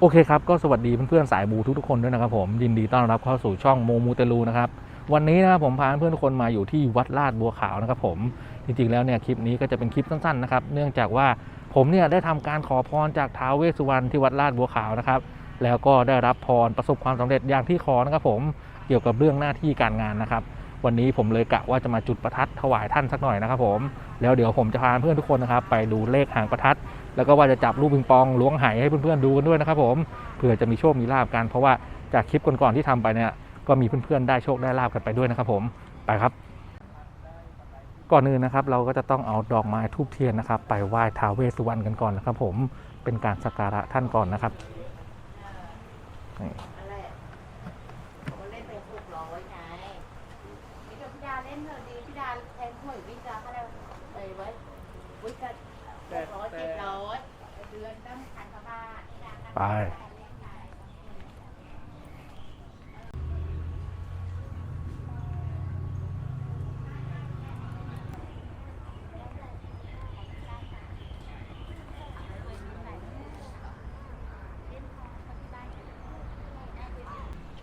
โอเคครับ ก็สวัสดีเพื่อนๆสายมูทุกๆคนด้วยนะครับผมยินดีต้อนรับเข้าสู่ช่องโมมูเตลูนะครับวันนี้นะครับผมพาเพื่อนๆทุกคนมาอยู่ที่วัดลาดบัวขาวนะครับผมจริงๆแล้วเนี่ยคลิปนี้ก็จะเป็นคลิปสั้นๆนะครับเนื่องจากว่าผมเนี่ยได้ทำการขอพรจากท้าวเวสสุวรรณที่วัดลาดบัวขาวนะครับแล้วก็ได้รับพรประสบความสำเร็จอย่างที่ขอนะครับผมเกี่ยวกับเรื่องหน้าที่การงานนะครับ วันนี้ผมเลยกะว่าจะมาจุดประทัดถวายท่านสักหน่อยนะครับผมแล้วเดี๋ยวผมจะพาเพื่อนทุกคนนะครับไปดูเลขหางประทัด แล้วก็ว่าจะจับลูกปิงปองล้วงไหให้เพื่อนๆดูกันด้วยนะครับผมเผื่อจะมีโชคมีลาบกัน เพราะว่าจากคลิปก่อนๆที่ทำไปเนี่ยก็มีเพื่อนๆได้โชคได้ลาบกันไปด้วยนะครับผมไปครับก่อนอื่นนะครับเราก็จะต้องเอาดอกไม้ทูบเทียนนะครับ ไปไหว้ท้าวเวสสุวรรณกันก่อนนะครับ ผมเป็นการสักการะท่านก่อนนะครับนี่ อะไรเขาเล่นไปหกร้อยไงนี่ เดี๋ยวพี่ดาเล่นเถอะดีพี่ดาแทนหวยวิ่งดาเขาได้ไปไว้วิ่งกันหกร้อยเจ็ดร้อยเดือนตั้งพันกว่าบาทพี่ดาตั้งไป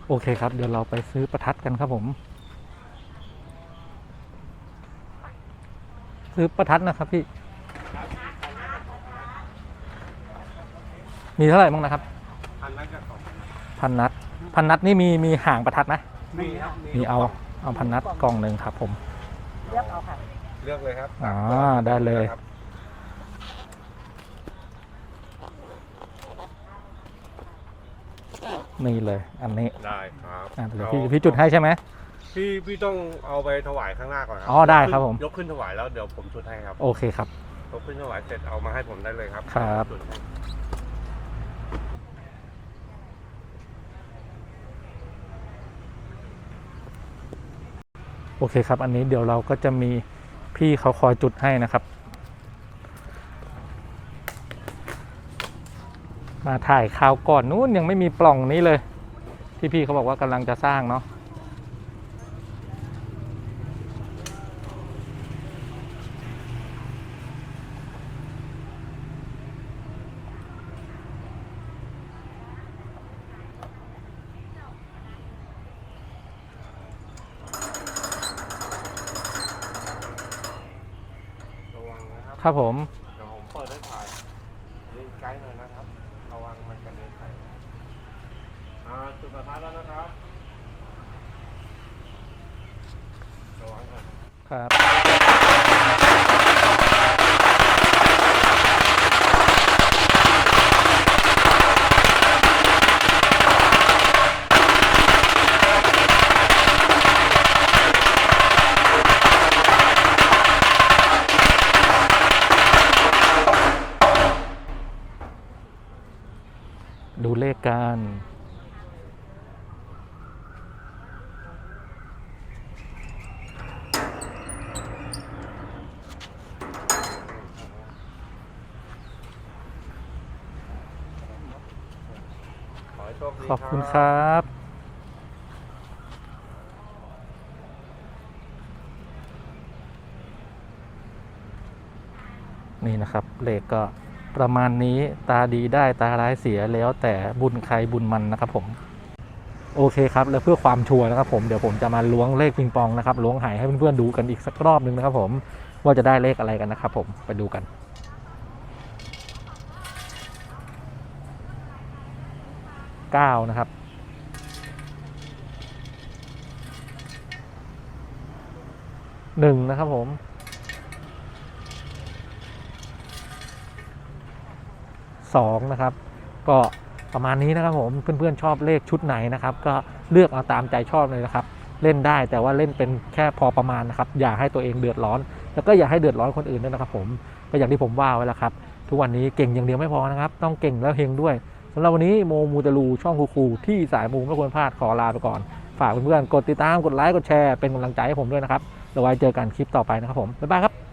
โอเคครับ เดี๋ยวเราไปซื้อประทัดกันครับผม ซื้อประทัดนะครับพี่ มีเท่าไหร่บ้างนะครับ พันนัดกับสองพันนัด พันนัดนี่มีมีห่างประทัดไหมมีครับมีเอาเอาพันนัดกล่องหนึ่งครับผม เลือกเอาค่ะ เลือกเลยครับอ่าได้เลย ครับนี่เลย อันนี้ได้ครับอะเดี๋ยวพี่พี่จุดให้ใช่ไหม พี่พี่ต้องเอาไปถวายข้างหน้าก่อนครัอ๋อได้ครับผม ยกขึ้นถวายแล้วเดี๋ยวผมจุดให้ครับ โอเคครับ ยกขึ้นถวายเสร็จเอามาให้ผมได้เลยครับครับ จุดให้โอเคครับ อันนี้เดี๋ยวเราก็จะมีพี่เขาคอยจุดให้นะครับ มาถ่ายข่าวก่อนนู้นยังไม่มีปล่องนี้เลย ที่พี่เขาบอกว่ากำลังจะสร้างเนาะระวังนะ ครับครับผม เดี๋ยวผมเปิดให้ถ่ายนี่ไกด์หน่อยนะครับ ระวังมันกระเด็นใส่อ่าจุดประทัดแล้วนะครับระวังครับ ครับ ดูเลขกันขอให้โชคดีขอบคุณครับ นี่นะครับเลขก็ ประมาณนี้ตาดีได้ตาร้ายเสียแล้วแต่บุญใครบุญมันนะครับผม โอเคครับ แล้วเพื่อความชัวร์นะครับผมเดี๋ยวผมจะมาล้วงเลขปิงปองนะครับล้วงหายให้เพื่อนๆดูกันอีกสักรอบหนึ่งนะครับผมว่าจะได้เลขอะไรกันนะครับผมไปดูกันเก้านะครับหนึ่งนะครับผม สองนะครับก็ประมาณนี้นะครับผมเพื่อนๆชอบเลขชุดไหนนะครับ ก็เลือกเอาตามใจชอบเลยนะครับ เล่นได้แต่ว่าเล่นเป็นแค่พอประมาณนะครับ อย่าให้ตัวเองเดือดร้อน แล้วก็อย่าให้เดือดร้อนคนอื่นด้วยนะครับ ผมก็อย่างที่ผมว่าไว้แล้วครับ ทุกวันนี้เก่งอย่างเดียวไม่พอนะครับ ต้องเก่งแล้วเฮงด้วยสำหรับวันนี้โมมูตะลูช่องคูคูที่สายมูไม่ควรพลาดขอลาไปก่อน ฝากเพื่อนๆกดติดตามกดไลค์กดแชร์เป็นกำลังใจให้ผมด้วยนะครับแล้วไว้เจอกันคลิปต่อไปนะครับผมบ๊ายบายครับ